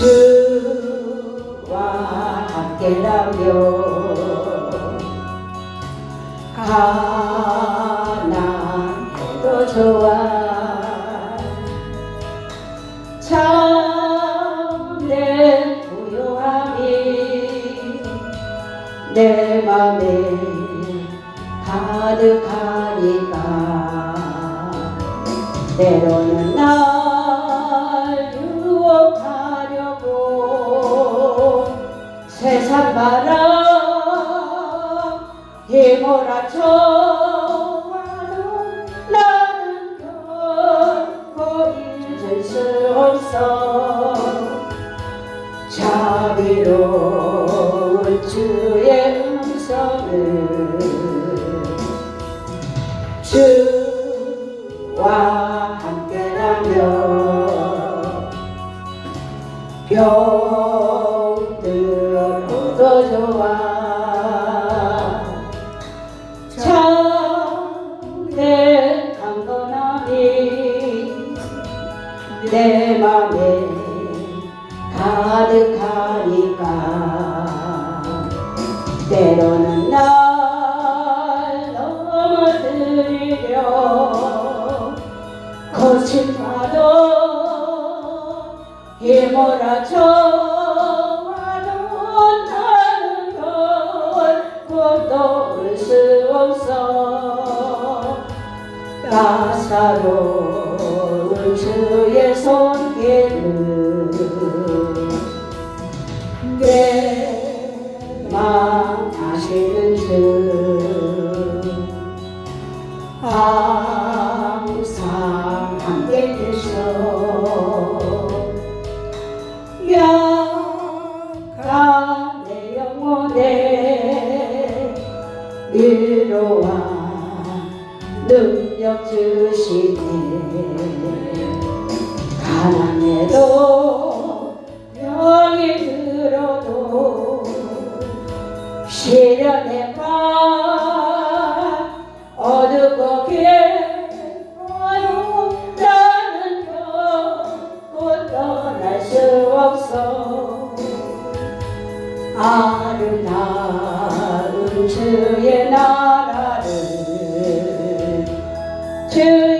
주와 함께라면 가난해도 좋아. 참내 부요함이 내 맘에 가득하니까. 때로는 나 휘몰아쳐 나는 결코 잊을 수 없어. 자비로운 주의 음성을 주와 함께라면 병들어도 좋아 가득하니까. 때로는 날 넘어뜨리려 거친 파도 휘몰아쳐 와도 나는 결코 떠올 수 없어. 따사로운 주의 손 아시는 주 항상 함께 계셔. 약한 내 영혼에 위로와 능력 주시네 to